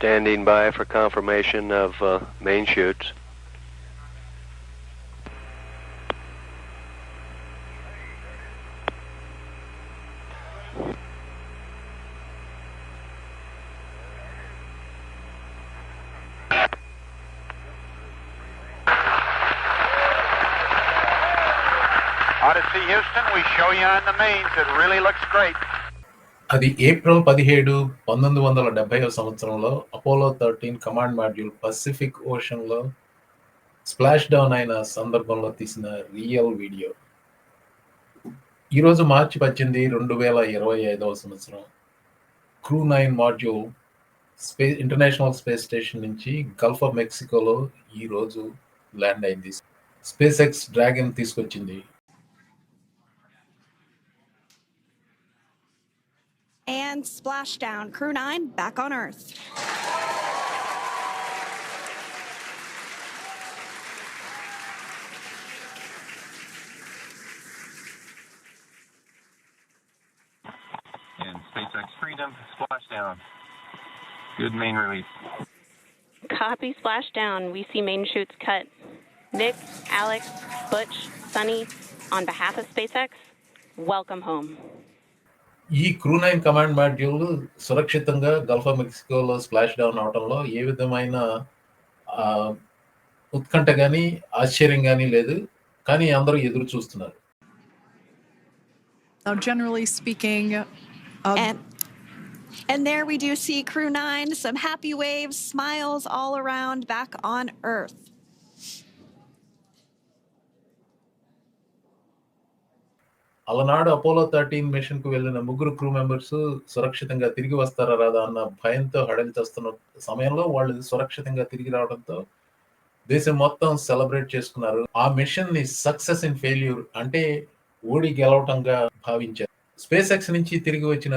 Standing by for confirmation of uh, main chutes. Odyssey Houston, we show you on the mains. It really looks great. అది April పదిహేడు పంతొమ్మిది వందల డెబ్బై సంవత్సరంలో Apollo thirteen command module Pacific ఓషన్లో splash down అయిన సందర్భంలో తీసిన real video. ఈరోజు మార్చి పద్దెనిమిది రెండు వేల ఇరవై ఐదవ సంవత్సరం. Crew nine module space international space station నుంచి గల్ఫ్ ఆఫ్ మెక్సికోలో ఈ రోజు ల్యాండ్ అయింది. స్పేస్ ఎక్స్ డ్రాగన్ తీసుకొచ్చింది. And splashdown. Crew 9 back on Earth. and SpaceX Freedom splashdown. Good main release. Copy splashdown. We see main chutes cut. Nick, Alex, Butch, Sunny, on behalf of SpaceX, welcome home. ఈ crew nine command module సురక్షితంగా Gulf of మెక్సికోలో splash down అవడంలో ఏ విధమైన ఉత్కంఠ కానీ ఆశ్చర్యం కానీ లేదు కానీ అందరూ ఎదురు చూస్తున్నారు Now, generally speaking, uh, And and there we do see Crew 9, some happy waves, smiles all around back on Earth. అలనాడు అపోలో థర్టీన్ మిషన్కు వెళ్ళిన ముగ్గురు క్రూ మెంబర్స్ సురక్షితంగా తిరిగి వస్తారా రాదా అన్న భయంతో హడలి చేస్తున్న సమయంలో వాళ్ళు సురక్షితంగా తిరిగి రావడంతో దేశం మొత్తం సెలబ్రేట్ చేసుకున్నారు. ఆ మిషన్ని సక్సెస్ ఇన్ ఫెయిల్యూర్ అంటే ఓడి గెలవటంగా భావించారు. స్పేస్ ఎక్స్ నుంచి తిరిగి వచ్చిన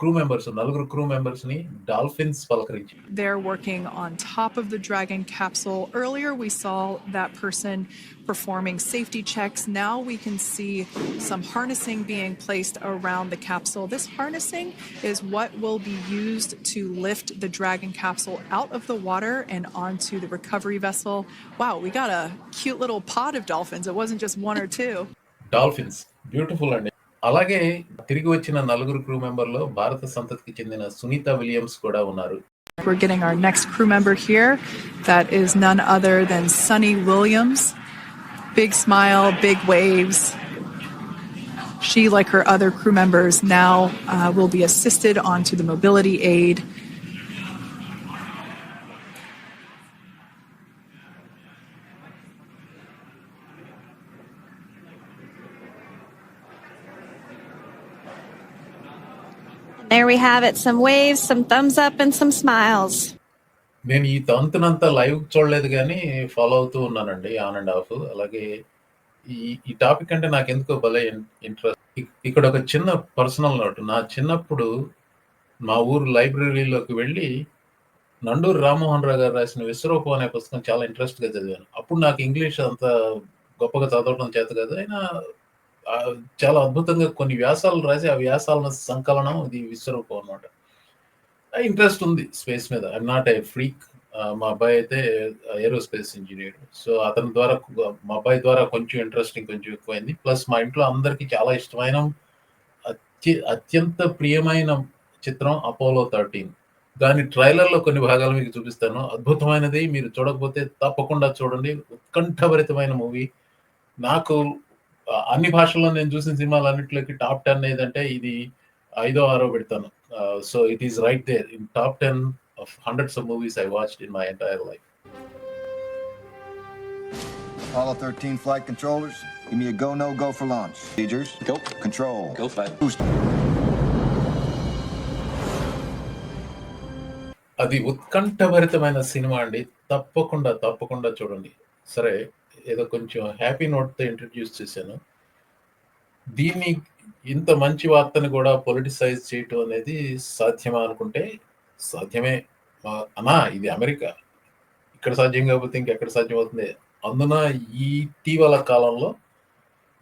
క్రూ మెంబర్స్ నలుగురు క్రూ మెంబర్స్ ని డాల్ఫిన్స్ పలకరించి they're working on top of the Dragon capsule. Earlier, we saw that person performing safety checks. Now we can see some harnessing being placed around the capsule. This harnessing is what will be used to lift the Dragon capsule out of the water and onto the recovery vessel. Wow, we got a cute little pod of dolphins. It wasn't just one or two. Dolphins beautiful అండి అలాగే తిరిగి వచ్చిన నలుగురు crew మెంబర్లో భారత సంతతికి చెందిన Sunitha Williams కూడా ఉన్నారు We're getting our next crew member here. That is none other than Sunny Williams. Big smile, big waves. She, like her other crew members, now uh, will be assisted onto the mobility aid. There we have it some waves, some thumbs up, and some smiles. నేను ఈ తంతునంతా live చూడలేదు కానీ follow అవుతూ ఉన్నానండి on and of అలాగే ఈ ఈ topic అంటే నాకు ఎందుకో భలే ఇంట్రెస్ట్ ఇక్కడ ఒక చిన్న పర్సనల్ నోట్ నా చిన్నప్పుడు మా ఊరు లైబ్రరీలోకి వెళ్ళి నండూరు రామ్మోహన్ రావు గారు రాసిన విశ్వరూపం అనే పుస్తకం చాలా ఇంట్రెస్ట్గా చదివాను. అప్పుడు నాకు ఇంగ్లీష్ అంత గొప్పగా చదవడం చేత కదా అయినా చాలా అద్భుతంగా కొన్ని వ్యాసాలు రాసి ఆ వ్యాసాల సంకలనం ఇది విశ్వరూపం అనమాట ఇంట్రెస్ట్ ఉంది స్పేస్ మీద. ఐ నాట్ ఏ ఫ్రీక్ మా అబ్బాయి అయితే ఏరోస్పేస్ ఇంజనీర్. సో అతని ద్వారా మా అబ్బాయి ద్వారా కొంచెం ఇంట్రెస్టింగ్ కొంచెం ఎక్కువైంది. ప్లస్ మా ఇంట్లో అందరికి చాలా ఇష్టమైన అత్య అత్యంత ప్రియమైన చిత్రం అపోలో థర్టీన్ దాని ట్రైలర్లో కొన్ని భాగాలు మీకు చూపిస్తాను. అద్భుతమైనది. మీరు చూడకపోతే తప్పకుండా చూడండి. ఉత్కంఠభరితమైన మూవీ. నాకు అన్ని భాషల్లో నేను చూసిన సినిమాలు అన్నింటిలోకి టాప్ టెన్ ఏదంటే ఇది ఐదో ఆరో పెడతాను so it is right there in top ten of hundreds of movies I watched in my entire life Apollo 13 flight controllers, give me a go, no go for launch. Procedures. Go. Control. Go flight. Boost. అది ఉత్కంఠభరితమైన cinema అండి తప్పకుండా తప్పకుండా చూడండి సరే ఏదో కొంచెం happy నోట్తో introduce చేశాను. దీన్ని ఇంత మంచి వార్తను కూడా పొలిటిసైజ్ చేయటం అనేది సాధ్యమా అనుకుంటే సాధ్యమే. అనా ఇది అమెరికా. ఇక్కడ సాధ్యం కాకపోతే ఇంకెక్కడ సాధ్యం అవుతుంది? అందున ఈ ఇటీవల కాలంలో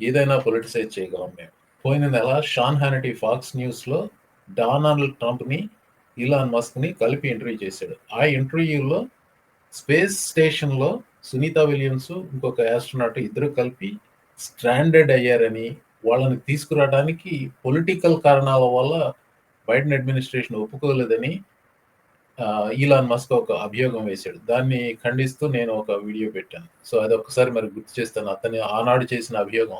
ఏదైనా పొలిటిసైజ్ చేయగలం మేము. పోయిన నెల షాన్ హానిటీ ఫాక్స్ న్యూస్లో డొనాల్డ్ ఇలాన్ మస్క్ని కలిపి ఇంటర్వ్యూ చేశాడు. ఆ ఇంటర్వ్యూలో స్పేస్ స్టేషన్లో సునీత విలియమ్స్ ఇంకొక యాస్ట్రోనాట్ ఇద్దరు కలిపి స్ట్రాండెడ్ అయ్యారని వాళ్ళని తీసుకురావడానికి పొలిటికల్ కారణాల వల్ల బైడెన్ అడ్మినిస్ట్రేషన్ ఒప్పుకోలేదని ఈలాన్ మస్క్ ఒక అభియోగం వేశాడు. దాన్ని ఖండిస్తూ నేను ఒక వీడియో పెట్టాను. సో అది ఒకసారి మరి గుర్తు చేస్తాను. అతని ఆనాడు చేసిన అభియోగం.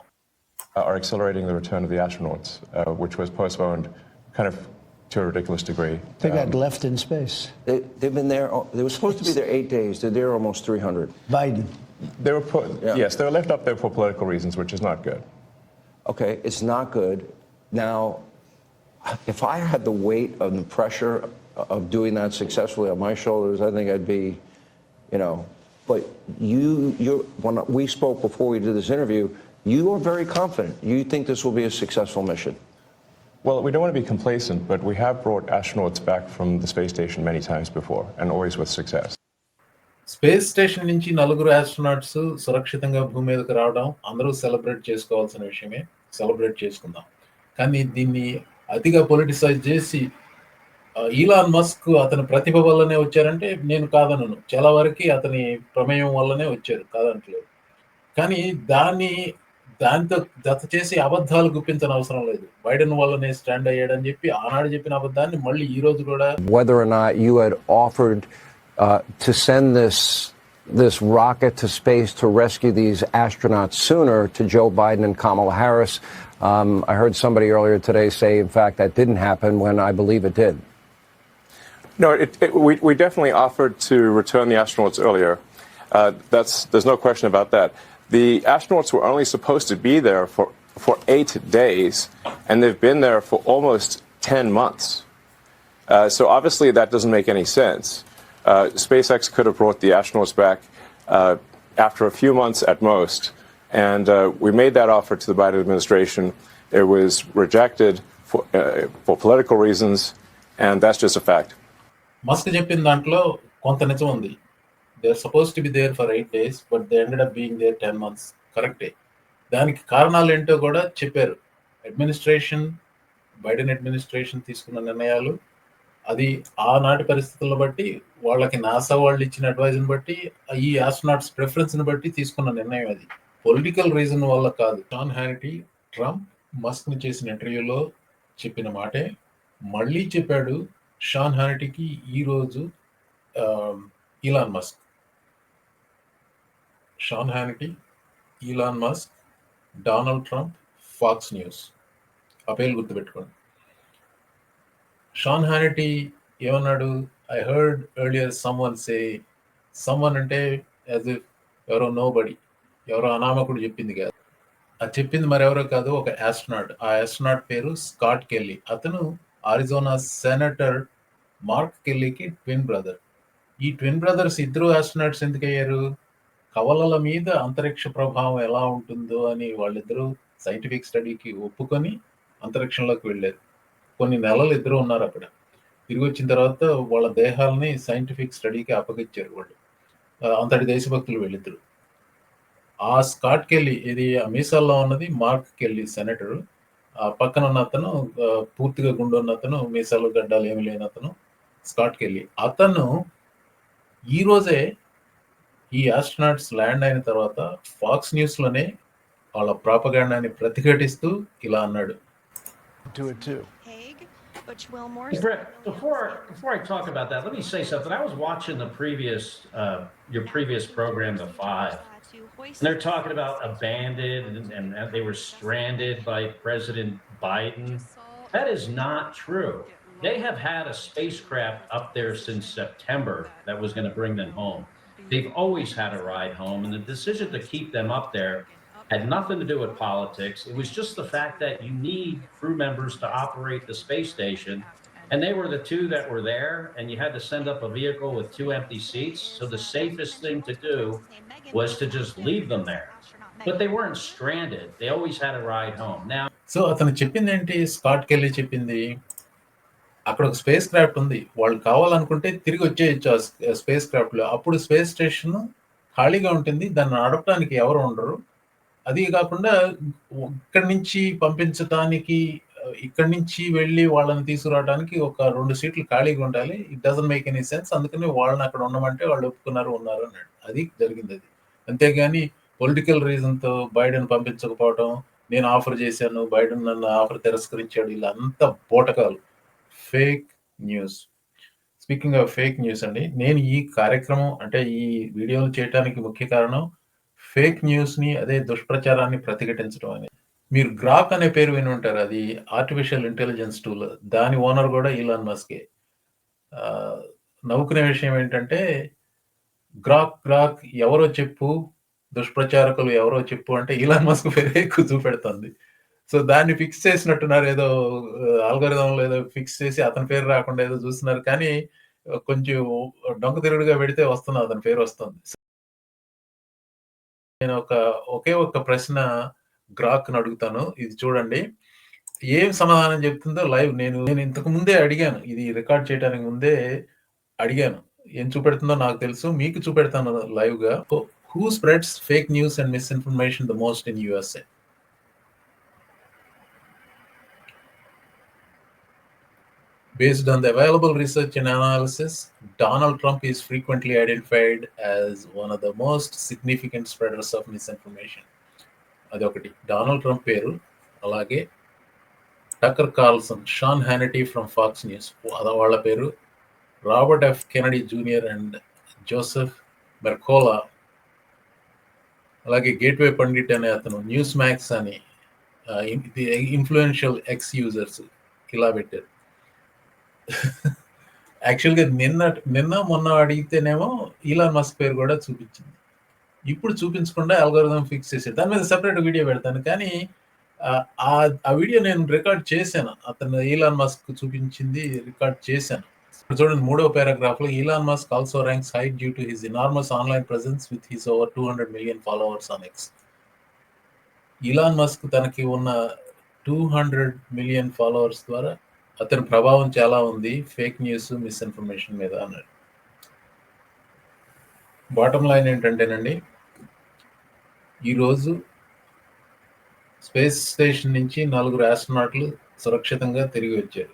Are accelerating the return of the astronauts, uh, which was postponed kind of to a ridiculous degree. They got Um, left in space. They, they've been there, oh, they were supposed to be there eight days. They're there almost 300. Biden. they were put, Yeah. yes, they were left up there for political reasons, which is not good. Okay, it's not good. Now, if I had the weight of the pressure of doing that successfully on my shoulders, I think I'd be, you know, but you, you're, when we spoke before we did this interview, you are very confident. You think this will be a successful mission. Well, we don't want to be complacent, but we have brought astronauts back from the space station many times before, and always with success. Space station నుంచి నలుగురు astronauts సురక్షితంగా భూమి మీదకి రావడం అందరూ celebrate చేసుకోవాల్సిన విషయమే. Celebrate చేసుకుందాం. కానీ దీన్ని అతిగా పొలిటిసైజ్ చేసి ఈలాన్ మస్క్ అతని ప్రతిభ వల్లనే వచ్చారంటే నేను కాదనను. చాలా వరకు అతని ప్రమేయం వల్లనే వచ్చారు. కాదంటలేదు. కానీ దాన్ని దాంతో జత చేసి అబద్ధాలు గుప్పించని అవసరం లేదు బైడెన్ వల్లనే స్టాండ్ అయ్యాడని చెప్పి ఆనాడు చెప్పిన అబద్ధాన్ని మళ్ళీ ఈ రోజు కూడా Whether or not you had offered uh, to send this this rocket to space to rescue these astronauts sooner to Joe Biden and Kamala Harris. Um, I heard somebody earlier today say, in fact, that didn't happen when I believe it did. No, it, it, we, we definitely offered to return the astronauts earlier. Uh, that's, there's no question about that. The astronauts were only supposed to be there for, for eight days, and they've been there for almost 10 months. Uh, so obviously that doesn't make any sense. Uh, SpaceX could have brought the astronauts back uh, after a few months at most, and uh, we made that offer to the Biden administration. It was rejected for, uh, for political reasons, and that's just a fact. Musk చెప్పిన దాంట్లో కొంత నిజం ఉంది They are suppose to be there for eight days but they ended up being there ten months కరెక్టే దానికి కారణాలు ఏంటో కూడా చెప్పారు. అడ్మినిస్ట్రేషన్ బైడెన్ అడ్మినిస్ట్రేషన్ తీసుకున్న నిర్ణయాలు అది ఆనాటి పరిస్థితులను బట్టి వాళ్ళకి నాసా వాళ్ళు ఇచ్చిన అడ్వైజ్ని బట్టి ఈ ఆస్ట్రోనాట్స్ ప్రిఫరెన్స్ని బట్టి తీసుకున్న నిర్ణయం అది. పొలిటికల్ రీజన్ వల్ల కాదు. జాన్ హ్యారిటీ ట్రంప్ మస్క్ని చేసిన ఇంటర్వ్యూలో చెప్పిన మాటే మళ్ళీ చెప్పాడు షాన్ హానిటీకి ఈరోజు Elon Musk Sean Hannity Elon Musk Donald Trump Fox News ఆ పేర్లు గుర్తుపెట్టుకోండి. షాన్ హానిటీ ఏమన్నాడు? I heard earlier someone say someone అంటే యాజ్ ఇఫ్ ఎవరో నో బడి ఎవరో అనామకుడు చెప్పింది కాదు. అది చెప్పింది మరెవరో కాదు? ఒక యాస్ట్రనాట్ ఆ యాస్ట్రనాట్ పేరు స్కాట్ కెల్లీ అతను ఆరిజోనా సెనేటర్ మార్క్ కెల్లీకి ట్విన్ బ్రదర్ ఈ ట్విన్ బ్రదర్స్ ఇద్దరు ఆస్ట్రోనాట్స్ ఎందుకు అయ్యారు కవలల మీద అంతరిక్ష ప్రభావం ఎలా ఉంటుందో అని వాళ్ళిద్దరూ సైంటిఫిక్ స్టడీకి ఒప్పుకొని అంతరిక్షంలోకి వెళ్ళారు. కొన్ని నెలలు ఇద్దరు ఉన్నారు అక్కడ. తిరిగి వచ్చిన తర్వాత వాళ్ళ దేహాలని సైంటిఫిక్ స్టడీకి అప్పగించారు వాళ్ళు. అంతటి దేశభక్తులు వెళ్ళిద్దరు. ఆ స్కాట్ కెల్లి ఇది మీసాల్లో ఉన్నది మార్క్ కెల్లి సెనేటర్ ఆ పక్కన ఉన్న అతను పూర్తిగా గుండు ఉన్న అతను మీసాలు గడ్డాలు ఏమి లేని అతను స్కాట్ కెల్లి. అతను ఈ రోజే ఈ ఆస్ట్రోనాట్స్ ల్యాండ్ అయిన తర్వాత ఫాక్స్ న్యూస్ లోనే వాళ్ళ ప్రాపగాండాన్ని ప్రతిఘటిస్తూ ఇలా అన్నాడు Do it too. Haig, Butch Wilmore. Hey, Brett, before before I talk about that, let me say something. I was watching the previous uh, your previous program, The Five, and they're talking about abandoned and, and they were stranded by President Biden. That is not true. They have had a spacecraft up there since September that was going to bring them home. They've always had a ride home, and the decision to keep them up there had nothing to do with politics. It was just the fact that you need crew members to operate the space station. And they were the two that were there, and you had to send up a vehicle with two empty seats. So the safest thing to do was to just leave them there. But they weren't stranded, they always had a ride home. Now, so అతను చెప్పింది ఏంటి Scott Kelly చెప్పింది అక్కడ ఒక space craft ఉంది. వాళ్ళు కావాలనుకుంటే తిరిగి వచ్చేయచ్చు ఆ స్పేస్ క్రాఫ్ట్లో అప్పుడు స్పేస్ స్టేషన్ ఖాళీగా ఉంటుంది. దాన్ని నడపడానికి ఎవరు ఉండరు. అది కాకుండా ఇక్కడి నుంచి పంపించడానికి ఇక్కడి నుంచి వెళ్ళి వాళ్ళని తీసుకురావడానికి ఒక రెండు సీట్లు ఖాళీగా ఉండాలి. It doesn't make any sense అందుకని వాళ్ళని అక్కడ ఉండమంటే వాళ్ళు ఒప్పుకున్నారు ఉన్నారు అన్నాడు. అది జరిగింది అది. అంతేగాని పొలిటికల్ రీజన్తో బైడెన్ పంపించకపోవడం నేను ఆఫర్ చేశాను బైడెన్ నన్ను ఆఫర్ తిరస్కరించాడు ఇలా అంత బోటకాలు. Fake news speaking of fake news అండి నేను ఈ కార్యక్రమం అంటే ఈ వీడియోలు చేయడానికి ముఖ్య కారణం ఫేక్ న్యూస్ని అదే దుష్ప్రచారాన్ని ప్రతిఘటించడం అనేది మీరు గ్రాక్ అనే పేరు విని ఉంటారు అది ఆర్టిఫిషియల్ ఇంటెలిజెన్స్ టూల్ దాని ఓనర్ కూడా ఇలాన్ మస్కే నవ్వుకునే విషయం ఏంటంటే గ్రాక్ గ్రాక్ ఎవరో చెప్పు దుష్ప్రచారకులు ఎవరో చెప్పు అంటే ఇలాన్ మస్క్ పేరే ఎక్కువ పెడుతుంది సో దాన్ని ఫిక్స్ చేసినట్టున్నారు. ఏదో ఆల్గరిథం ఏదో ఫిక్స్ చేసి అతని పేరు రాకుండా ఏదో చూస్తున్నారు. కానీ కొంచెం డొంక తిరుగుడుగా పెడితే వస్తుంది అతని పేరు వస్తుంది. నేను ఒక ఒకే ఒక ప్రశ్న గ్రాక్ అడుగుతాను. ఇది చూడండి. ఏం సమాధానం చెప్తుందో లైవ్ నేను నేను ఇంతకు ముందే అడిగాను. ఇది రికార్డ్ చేయడానికి ముందే అడిగాను. ఏం చూపెడుతుందో నాకు తెలుసు. మీకు చూపెడతాను లైవ్గా who spreads fake news and misinformation the most in USA? Based on the available research and analysis, Donald Trump is frequently identified as one of the most significant spreaders of misinformation. అదొకటి Donald Trump పేరు అలాగే Tucker Carlson Sean Hannity from Fox News వాళ్ళ పేరు Robert F Kennedy junior and Joseph Mercola అలాగే Gateway Pundit అనే అతను Newsmax అని influential X users ఇలా పెట్టారు యాక్చువల్గా నిన్న నిన్న మొన్న అడిగితేనేమో ఇలాన్ మస్క్ పేరు కూడా చూపించింది. ఇప్పుడు చూపించకుండా అల్గోరిథం ఫిక్స్ చేసాడు దాని మీద సెపరేట్ వీడియో పెడతాను. కానీ ఆ, ఆ వీడియో నేను రికార్డ్ చేశాను. అతను ఈలాన్ మస్క్ చూపించింది రికార్డ్ చేశాను. ఇప్పుడు చూడండి మూడో పారాగ్రాఫ్లో Elon Musk also ranks high due to his enormous online presence with his over two hundred million followers on X Elon Musk తనకి ఉన్న టూ హండ్రెడ్ మిలియన్ ఫాలోవర్స్ ద్వారా అతని ప్రభావం చాలా ఉంది. ఫేక్ న్యూస్ మిస్ఇన్ఫర్మేషన్ మీద అన్నాడు. బాటమ్ లైన్ ఏంటంటేనండి ఈరోజు స్పేస్ స్టేషన్ నుంచి నలుగురు ఆస్ట్రోనాట్లు సురక్షితంగా తిరిగి వచ్చారు.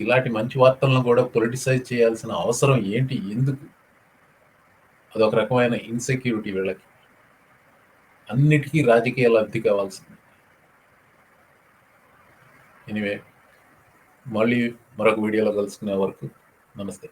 ఇలాంటి మంచి వార్తలను కూడా పొలిటిసైజ్ చేయాల్సిన అవసరం ఏంటి? ఎందుకు? అదొక రకమైన ఇన్సెక్యూరిటీ వీళ్ళకి. అన్నిటికీ రాజకీయ లబ్ధి కావాల్సింది. ఎనివే మళ్ళీ మరొక వీడియోలో కలుసుకునే వరకు నమస్తే.